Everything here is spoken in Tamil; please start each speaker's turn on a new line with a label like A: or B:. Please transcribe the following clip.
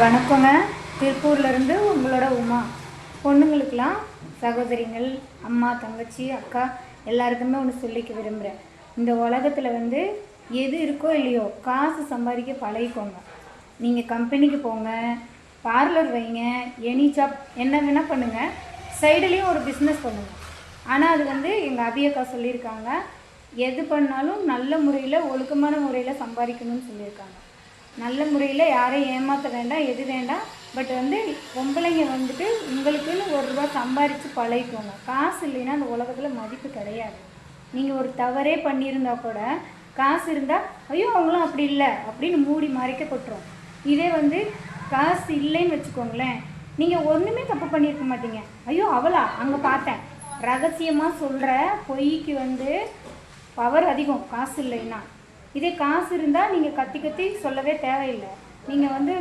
A: வணக்கங்க. திருப்பூர்லேருந்து உங்களோட உமா. பொண்ணுங்களுக்கெல்லாம் சகோதரிகள் அம்மா தங்கச்சி அக்கா எல்லாருக்குமே ஒன்று சொல்லிக்க விரும்புகிறேன் இந்த உலகத்தில் வந்து எது இருக்கோ இல்லையோ காசு சம்பாதிக்க பழகிக்கோங்க. நீங்கள் கம்பெனிக்கு போங்க பார்லர் வைங்க எனி ஜாப் என்ன வேணால் பண்ணுங்கள் சைடுலேயும் ஒரு பிஸ்னஸ் பண்ணுங்கள் ஆனால் அது வந்து எங்கள் அபியக்கா சொல்லியிருக்காங்க. எது பண்ணாலும் நல்ல முறையில் ஒழுக்கமான முறையில் சம்பாதிக்கணும்னு சொல்லியிருக்காங்க. நல்ல முறையில் யாரையும் ஏமாற்ற வேண்டாம் எது வேண்டாம். பட் வந்து பொம்பளைங்க வந்துட்டு உங்களுக்குன்னு ஒரு ரூபா சம்பாரித்து பழகிக்கோங்க. காசு இல்லைன்னா அந்த உலகத்தில் மதிப்பு கிடையாது. நீங்கள் ஒரு தவறே பண்ணியிருந்தா கூட காசு இருந்தால் ஐயோ அவங்களும் அப்படி இல்லை அப்படின்னு மூடி மறைக்கப்பட்டுரும் இதே வந்து காசு இல்லைன்னு வச்சுக்கோங்களேன். நீங்கள் ஒன்றுமே தப்பு பண்ணியிருக்க மாட்டீங்க. ஐயோ அவளா? அங்கே பார்த்தேன். ரகசியமாக சொல்கிற பொய்க்கு வந்து பவர் அதிகம் காசு இல்லைன்னா. இதே காசு இருந்தால் நீங்கள் கத்தி கத்தி சொல்லவே தேவையில்லை. நீங்கள் வந்து